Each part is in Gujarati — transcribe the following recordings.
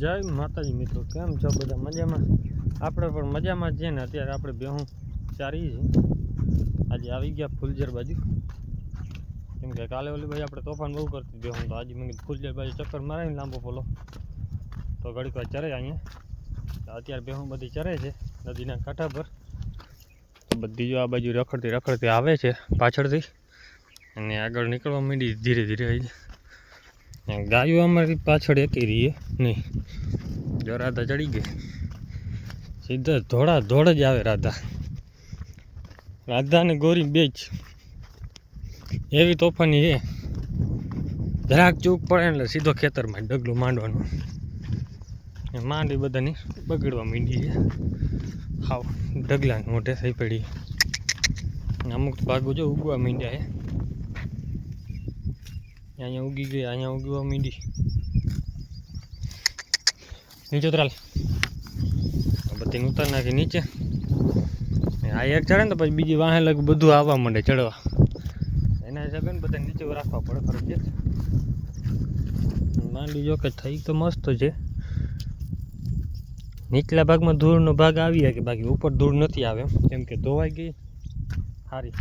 જય માતાજી મિત્રો, કેમ છો બધા મજામાં? આપણે પણ મજામાં છીએ ને, અત્યારે આપણે બેહું ચારી છે આજે આવી ગયા ફૂલઝર બાજુ. કેમ કે કાલે ઓલી ભાઈ આપણે તોફાન બહુ કરતી બેહું તો આજે મેં ફૂલઝર બાજુ ચક્કર મારાવીને લાંબો પોલો તો ઘડીક વાર ચરે અહીંયા. અત્યારે બેહું બધી ચરે છે, નદીના કાંઠા પર. બધી જો આ બાજુ રખડતી રખડતી આવે છે પાછળથી. અને આગળ નીકળવા માંડી ધીરે ધીરે ગાયો અમારી પાછળ એકી રહીએ નહીં. જો રાધા ચડી ગઈ. સીધા ધોળા ધોળ જ આવે રાધા. રાધા ને ગોરી બે જ. એવી તોફાની છે જરાક ચૂક પડે એટલે સીધો ખેતરમાં ડગલું માંડવાનું. એ માંડી બધાની બગડવા માંડી છે. હાવ ડગલાને મોઢે થઈ પડી. અમુક ભાગો જો ઉગવા માંડ્યા છે અહીંયા ઉગી ગઈ, અહીંયા ઉગવા મીડી. નીચે ઉતરાલ. બધી ઉતાર નાખી નીચે. આ એક ચડે ને તો પછી બીજી વાહે લગ બધું આવવા માંડે ચડવા. એના હિસાબે ને બધા નીચે રાખવા પડે ફરજિયાત માંડી જો કે થઈ તો મસ્ત છે. નીચલા ભાગમાં ધૂળનો ભાગ આવી શકે, બાકી ઉપર ધૂળ નથી આવે કેમ કે ધોવાઈ ગઈ. સારી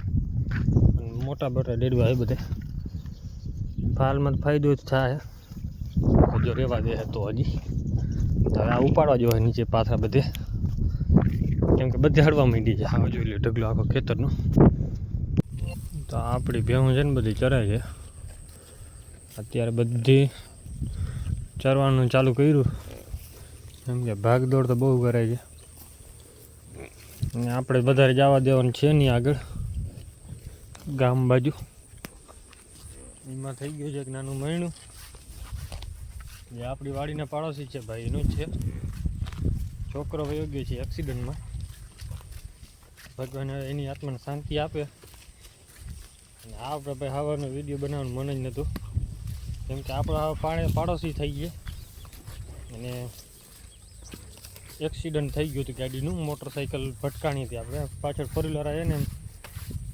મોટા બટા ડેડવા એ બધે. ફાલમાં ફાયદો જ થાય. જો રહેવા દે તો હજી. તો આ ઉપાડવા જોઈએ નીચે પાથરા બધે. કેમ કે બધે હળવા માંડી છે. હવે જોઈ લે, ઢગલો આખો ખેતરનો. તો આપણી ભેહું છે ને બધી ચરાય છે. અત્યારે બધી ચરવાનું ચાલુ કર્યું. કેમ કે ભાગદોડ તો બહુ કરાય છે. અને આપણે વધારે જવા દેવાનું છે નહીં આગળ. ગામ બાજુ. એમાં થઈ ગયું છે એક નાનું મહિનું જે આપણી વાડીના પાડોશી છે ભાઈ, એનું જ છે. છોકરો વયો ગયો છે એક્સિડન્ટમાં. ભગવાન એની આત્માને શાંતિ આપે. અને આપણે ભાઈ હવાનો વીડિયો બનાવવાનું મન જ નહોતું કેમ કે આપણે પાડે પાડોશી થઈ ગયા. અને એક્સિડન્ટ થઈ ગયું હતું ગાડીનું મોટરસાઇકલ ભટકાણી હતી આપણે. પાછળ ફોર વ્હીલર આવે ને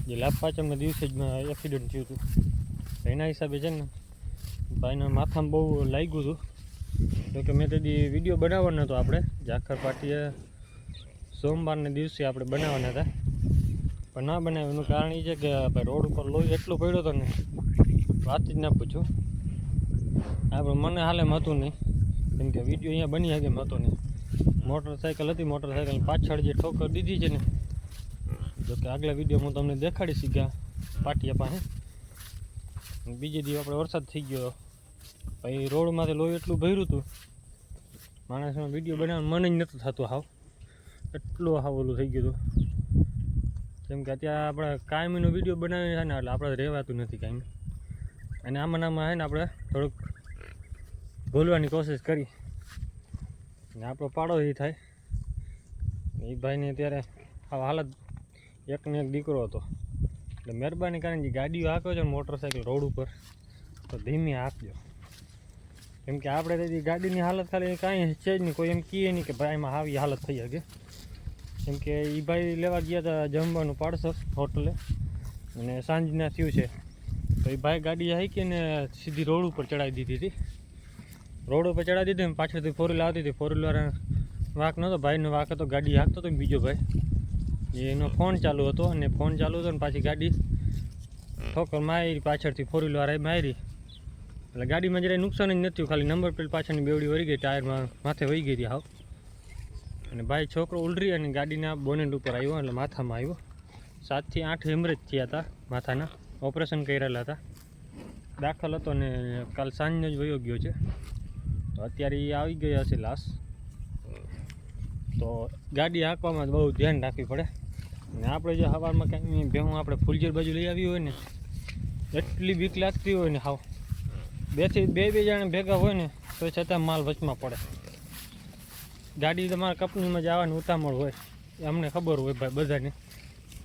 જે લાભ પાછળના દિવસે જ એક્સિડન્ટ થયું હતું. તો એના હિસાબે છે ને ભાઈના માથામાં બહુ લાગ્યું હતું. તો કે મેં તેથી વીડિયો બનાવવાનો હતો આપણે. જાખર પાર્ટીએ સોમવારને દિવસે આપણે બનાવવાના હતા. પણ ના બનાવ્યું. એનું કારણ એ છે કે ભાઈ રોડ ઉપર લોહી એટલું પડ્યો હતો ને, વાત જ ના પૂછું. આપણે મને હાલે એમ હતું નહીં. કેમ કે વીડિયો અહીંયા બની શકે એમ હતો નહીં. મોટરસાઇકલ હતી મોટરસાઇકલ પાછળ જે ઠોકર દીધી છે ને જોકે આગલા વીડિયો હું તમને દેખાડી શીખ્યા પાટિયા પાસે. બીજે દિવસ આપણે વરસાદ થઈ ગયો. પછી રોડમાંથી લોહી એટલું ભર્યું હતું. માણસનો વીડિયો બનાવવાનું મન જ નહોતું થતું હાવ. એટલું હાવ ઓલું થઈ ગયું હતું. કેમ કે અત્યારે આપણે કાયમીનો વીડિયો બનાવીને છે ને, એટલે આપણે રહેવાતું નથી કાંઈ. અને આમાં આમાં છે ને આપણે થોડુંક ભૂલવાની કોશિશ કરી. ને આપણો પાડો એ થાય. એ ભાઈને અત્યારે આ હાલત એકને એક દીકરો હતો. એટલે મહેરબાની કરીને જે ગાડીઓ હાંકો છે મોટરસાઇકલ રોડ ઉપર, તો ધીમી હાંકજો કેમ કે આપણે તો ગાડીની હાલત ખાલી કાંઈ છે જ નહીં. કોઈ એમ કહે નહીં કે ભાઈ એમાં આવી હાલત થઈ શકે. કેમ કે એ ભાઈ લેવા ગયા હતા જમવાનું પાડશો હોટલે. અને સાંજના થયું છે. તો એ ભાઈ ગાડી હાંકી ને સીધી રોડ ઉપર ચડાવી દીધી હતી. રોડ ઉપર ચડાવી દીધી પાછળથી ફોર વ્હીલ આવતી હતી. ફોર વ્હીલર વાંક નહોતો ભાઈનો વાંક હતો, ગાડી હાંકતો હતો બીજો ભાઈ. એનો ફોન ચાલુ હતો અને ફોન ચાલુ હતો ને પાછી ગાડી ઠોકર મારી, પાછળથી ફોર વ્હીલર મારી. એટલે ગાડીમાં જરાય નુકસાન જ નથી ખાલી નંબર પ્લેટ પાછળની બેવડી વળી ગઈ ટાયરમાં માથે વહી ગઈ હતી હાવ. અને ભાઈ છોકરો ઉલરી અને ગાડીના બોનેટ ઉપર આવ્યો, એટલે માથામાં આવ્યો. સાતથી આઠ હેમરેજ થયા હતા માથાના ઓપરેશન કરેલા હતા. દાખલ હતો ને કાલ સાંજનો જ વયો ગયો છે. તો અત્યારે એ આવી ગયો હશે લાશ તો ગાડી હાંકવામાં બહુ ધ્યાન રાખવી પડે. અને આપણે જો સવારમાં કાંઈ ભેહું આપણે ફૂલજર બાજુ લઈ આવી હોય ને, એટલી બીક લાગતી હોય ને હાવ. બેથી બે બે જણા ભેગા હોય ને, તો છતાં માલ વચમાં પડે. ગાડી તમારા કંપનીમાં જવાની ઉતામળ હોય એ અમને ખબર હોય ભાઈ બધાને.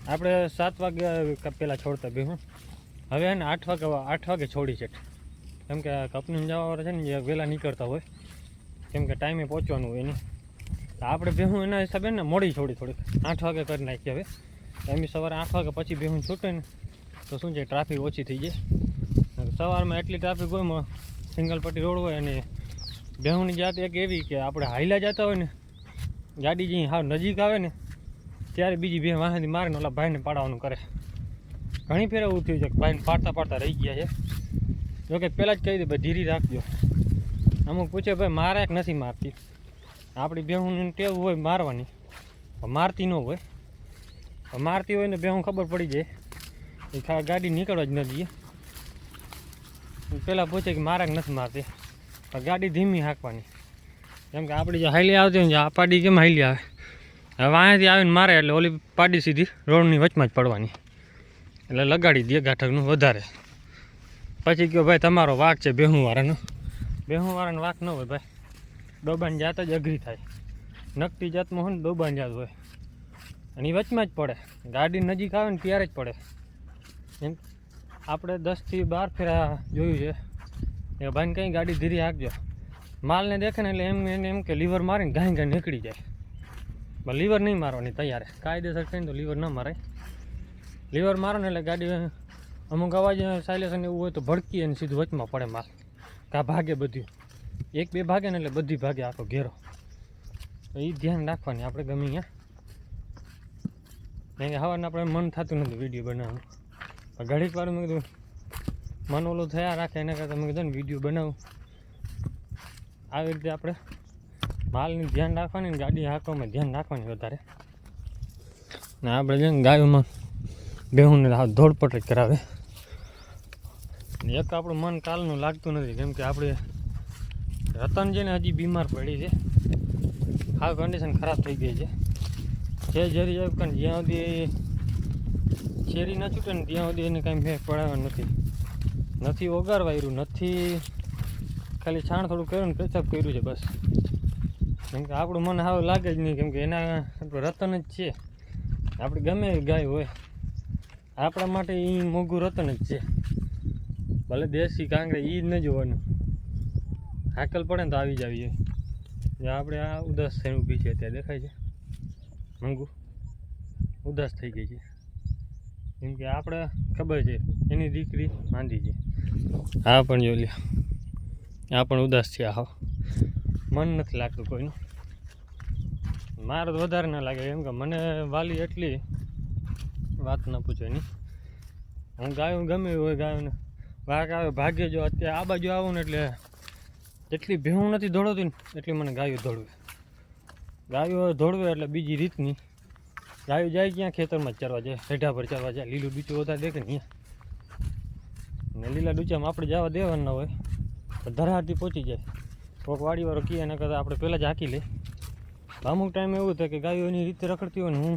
આપણે સાત વાગ્યા પહેલાં છોડતા ભેહું. હવે હે ને આઠ વાગે આઠ વાગે છોડી છે. કેમ કે કંપનીમાં જવાવાળા છે ને વહેલા નીકળતા હોય. કેમ કે ટાઈમે પહોંચવાનું હોય એની. આપણે બેહું એના હિસાબે ને મોડી છોડી થોડીક. આઠ વાગે કરી નાખીએ હવે. એમ સવારે આઠ વાગે પછી બેહું છૂટે ને, તો શું છે, ટ્રાફિક ઓછી થઈ જાય. સવારમાં એટલી ટ્રાફિક હોય સિંગલ પટ્ટી રોડ હોય અને બેહુની જાત એક એવી કે આપણે હાઈલા જતા હોય ને, ગાડી જે હાવ નજીક આવે ને, ત્યારે બીજી બે વાહનથી મારીને ઓલા ભાઈને પાડવાનું કરે. ઘણી ફેર એવું થયું છે કે ભાઈને પાડતા પાડતા રહી ગયા છે. જોકે પહેલાં જ કહી દે ભાઈ ધીરી રાખજો. અમુક પૂછે, ભાઈ મારે નથી મારતી? આપણી બેહુંની ટેવ હોય મારવાની. મારતી ન હોય. મારતી હોય ને બેહું ખબર પડી જાય. એ ખા ગાડી નીકળવા જ ન દઈએ. પહેલાં પૂછે કે મારે નથી મારતી. પણ ગાડી ધીમી હાંકવાની. કેમ કે આપણી જે હાઈલી આવતી હોય આ પાડી કેમ હાઈલી આવે? હવે અહીંયાથી આવીને મારે એટલે ઓલી પાડી સીધી રોડની વચમાં જ પડવાની. એટલે લગાડી દે ગાંઠકનું વધારે. પછી કહો ભાઈ, તમારો વાક છે બેહુંવાળાનો? બેહુંવાળાનો વાક ન હોય ભાઈ. ડોબાની જાત જ અઘરી થાય. નકટી જાતમાં હોય ને ડોબાન જાત હોય. અને એ વચમાં જ પડે. ગાડી નજીક આવે ને ત્યારે જ પડે. એમ આપણે દસથી બાર ફેરા જોયું છે. એ ભાઈને કંઈ ગાડી ધીરી હાંકજો. માલને દેખે ને એટલે એમ એને એમ કે લીવર મારીને ગાય ગાય નીકળી જાય. પણ લીવર નહીં મારવાની તૈયાર. કાયદેસર કહીને તો લીવર ન મારાય. લીવર મારો ને એટલે ગાડી અમુક અવાજ સાયલેશન એવું હોય તો ભડકી અને સીધું વચમાં પડે માલ. કા ભાગે બધું. એક બે ભાગે ને એટલે બધી ભાગે આખો ઘેરો. તો એ ધ્યાન રાખવાની આપણે ગમે અહીંયા નહીં હવાને આપણે મન થતું નથી વીડિયો બનાવવાનું. ઘડીક વાર મેં કીધું, મન ઓલું થયા રાખે, એના કરતાં મેં કીધું ને વીડિયો બનાવું. આવી રીતે આપણે માલની ધ્યાન રાખવાની ગાડી હાંકવામાં ધ્યાન રાખવાની વધારે. ને આપણે છે ગાયોમાં બેહુને ને ધોળપટ જ કરાવે એક આપણું મન કાલનું લાગતું નથી, કેમ કે આપણે રતન છે ને હજી બીમાર પડી છે. આ કન્ડિશન ખરાબ થઈ ગઈ છે. જે જરી જાય પણ જ્યાં સુધી શેરી ન છૂટે ને ત્યાં સુધી એને કાંઈ ફેંક પડાવવાનું નથી. નથી ઓગારવાયરું, નથી ખાલી છાણ થોડું કર્યું ને પેશાબ કર્યું છે બસ. કેમ કે આપણું મન હાવ લાગે જ નહીં, કેમ કે એના રતન જ છે આપણે ગમે ગાય હોય. આપણા માટે એ મોંઘું રતન જ છે. ભલે દેશી કાંગડે એ જ ન જોવાનું. હાકલ પડે ને તો આવી જ આવી જાય આપણે આ ઉદાસ થઈને ઊભી છે ત્યાં દેખાય છે. મંગુ, ઉદાસ થઈ ગઈ છે. કેમ કે આપણે ખબર છે, એની દીકરી માંદી છે. આ પણ જો લે આ પણ ઉદાસ છે આ મન નથી લાગતું કોઈનું. મારે તો વધારે ના લાગે, કેમ કે મને વાલી એટલી વાત ન પૂછો એની. હું ગાયું ગમે હોય ગાયોને. વાઘ આવે, ભાગ્ય જો અત્યારે આ બાજુ આવું ને એટલે જેટલી ભેહું નથી દોડતી ને, એટલી મને ગાયો દોડવે ગાયો દોડવે એટલે બીજી રીતની. ગાયો જાય ક્યાં? ખેતરમાં ચરવા જાય હેઠા પર ચરવા જાય. લીલું ડૂચું વધારે દેખે ને ને લીલા ડૂચામાં આપણે જવા દેવાના હોય તો ધરાહાટી પહોંચી જાય. કોઈક વાડીવાળો કહે, એના કરતાં આપણે પહેલાં જ હાંકી લે અમુક ટાઈમ એવું થાય કે ગાયો એની રીતે રખડતી હોય ને હું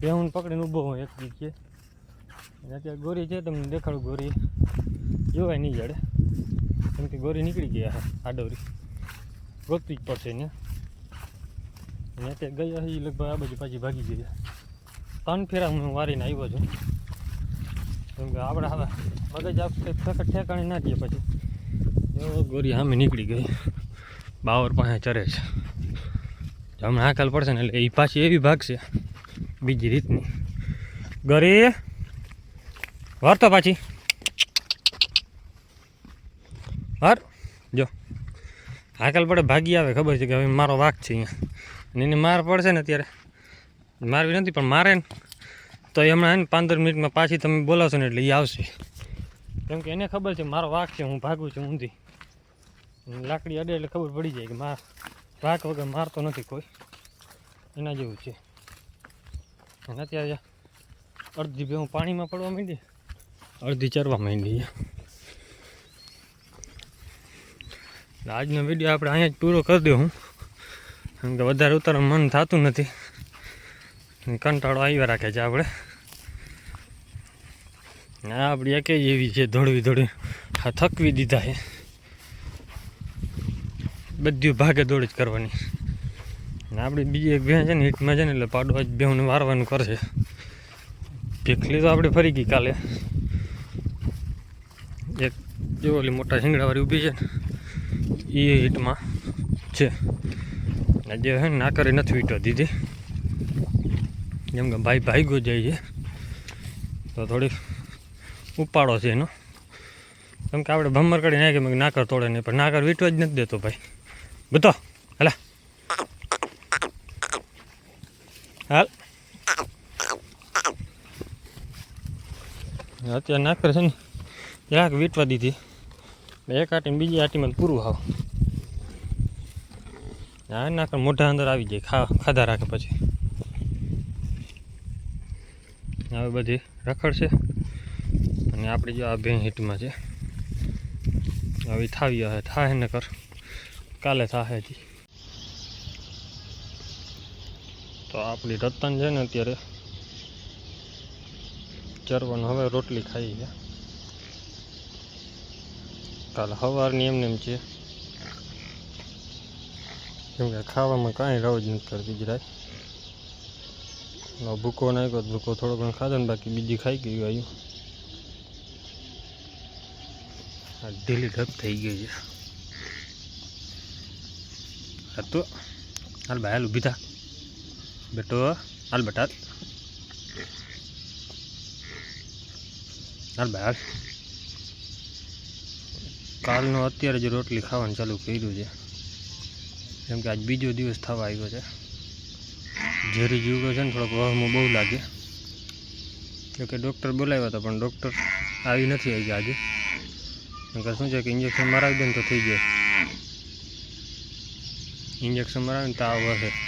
ભેહું પકડીને ઊભો હોય એક જગ્યાએ અત્યારે ગોરી છે, તમને દેખાડું ગોરી. જોવાય નહીં જડે કેમ કે ગોરી નીકળી ગયા છે આડોરી ગોતવી જ પડશે ને. અહીંયા અત્યારે ગયા હજી લગભગ આ બાજુ પાછી ભાગી છે. ત્રણ ફેરા હું વારીને આવ્યો છું. કેમ કે આપણે હવે મગજ આપણે ઠેક ઠેકાણે ના દઈએ પછી. ગોરી સામે નીકળી ગઈ. બાવર પાસે ચરે છે. હમણાં હાકાલ પડશે ને એટલે એ પાછી એવી ભાગશે. બીજી રીતની. ગરી તો પાછી. વર જો. હાકલ પડે ભાગી આવે, ખબર છે કે હવે મારો વાક છે અહીંયા. અને એને માર પડશે ને અત્યારે. મારવી નથી, પણ મારે ને. તો એ હમણાં ને પંદર મિનિટમાં પાછી તમે બોલાવશો ને એટલે એ આવશે. કેમ કે એને ખબર છે મારો વાક છે, હું ભાગું છું ઊંધી. લાકડી અડે એટલે ખબર પડી જાય કે માર વાક વગર મારતો નથી કોઈ. એના જેવું છે. અને અત્યારે અડધી બે હું પાણીમાં પડવા માંડી. અડધી ચરવા માંડી એટલે આજનો વીડિયો આપણે અહીંયા જ પૂરો કરી દઉં હું. કેમ કે વધારે ઉતારવા મન થતું નથી. કંટાળો આવ્યા રાખે છે આપણે. આ આપણી એક જ એવી છે દોડવી દોડવી હા થકવી દીધા છે. બધી ભાગે દોડ જ કરવાની. ને આપણી બીજી એક ભેં છે ને, હિટમાં છે ને, એટલે પાડવા જ બેહુને વારવાનું કરશે. ભીખલી તો આપણે ફરી ગઈ કાલે. એક, જો મોટા શિંગડાવાળી ઊભી છે ને એ હિટમાં છે. જે છે ને નાકરે નથી વીટવા દીધી. જેમ કે ભાઈ ભાઈ જાય છે. તો થોડી ઉપાડો છે એનો. કેમ કે આપણે ભમર કરી નાખીએ નાકર તોડે નહીં, પણ નાકર વીટવા જ નથી દેતો ભાઈ. બતો, હલા. હાલ. અત્યારે નાકર છે ને જરાક વીટવા દીધી. એક આટીને બીજી આટીમાં પૂરું હાવ. હા નાખર મોઢા અંદર આવી જાય. ખાધા રાખે પછી. હવે બધી રખડ છે. અને આપણી જો આ બેન હિટમાં છે. હવે થાવી હવે થાય ને કર. કાલે થાહે હજી તો આપણી રતન છે ને અત્યારે ચરવાનું. હવે રોટલી ખાઈ છે. કાલે સવારની એમને એમ છે. કેમ કે ખાવામાં કાંઈ રવ જ નથી કરતી જરાય. ભૂકો નાખ્યો ભૂકો થોડો ઘણો ખાધો ને બાકી બીજી ખાઈ ગયું આવ્યું આ ઢીલી ઢપ થઈ ગઈ છે. આ તો હાલ ભાઈ, હાલ ઊભી થા. બેટો, હાલ બેટા. હાલ ભાઈ, હાલ. કાલનો અત્યારે જ રોટલી ખાવાનું ચાલુ કર્યું છે. કેમ કે આજ બીજો દિવસ થવા આવ્યો છે. ઝેરી જીવડો છે ને થોડોક વહમું બહુ લાગે. કેમકે ડૉક્ટર બોલાવ્યા હતા, પણ ડૉક્ટર આવી નથી આવી આજે. નકર શું છે કે ઇન્જેક્શન મરાવી દે તો થઈ જાય. ઇન્જેક્શન મરાવીને તાવ વધે